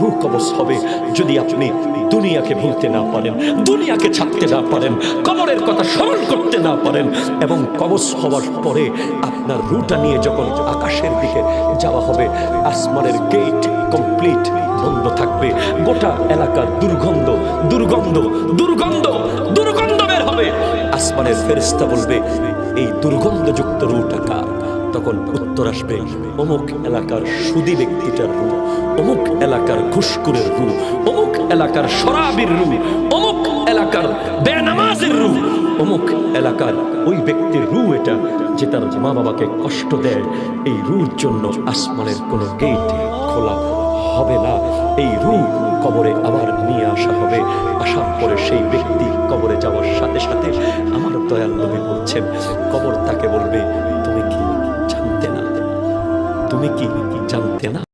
রুহ কবজ হবে যদি আপনি দুনিয়াকে ভুলতে না পারেন, দুনিয়াকে ছাড়তে না পারেন, কবরের কথা স্মরণ করতে না পারেন এবং কবজ হওয়ার পরে আপনার রুটা নিয়ে যখন আকাশের দিকে যাওয়া হবে, আসমানের গেট কমপ্লিট বন্ধ থাকবে, গোটা এলাকার দুর্গন্ধ দুর্গন্ধ দুর্গন্ধ দুর্গন্ধ বের হবে। আসমানের ফেরিস্তা বলবে, এই দুর্গন্ধযুক্ত রুটা কার? তখন উত্তর আসবে, অমুক এলাকার সুদী ব্যক্তিটার রু অমুক এলাকার ঘুষকুরের রু অমুক এলাকার শরাবির রু অমুক এলাকার বেনামাজের রু অমুক এলাকার ওই ব্যক্তির রু এটা যে তার মা বাবাকে কষ্ট দেয়। এই রুর জন্য আসমানের কোনো গেট খোলা হবে না। এই রু কবরে আবার নিয়ে আসা হবে। আসার পরে সেই ব্যক্তি কবরে যাওয়ার সাথে সাথে আমার দয়াল নবী বলছেন, কবর তাকে বলবে, তুমি কি তুমি কি জানতে না?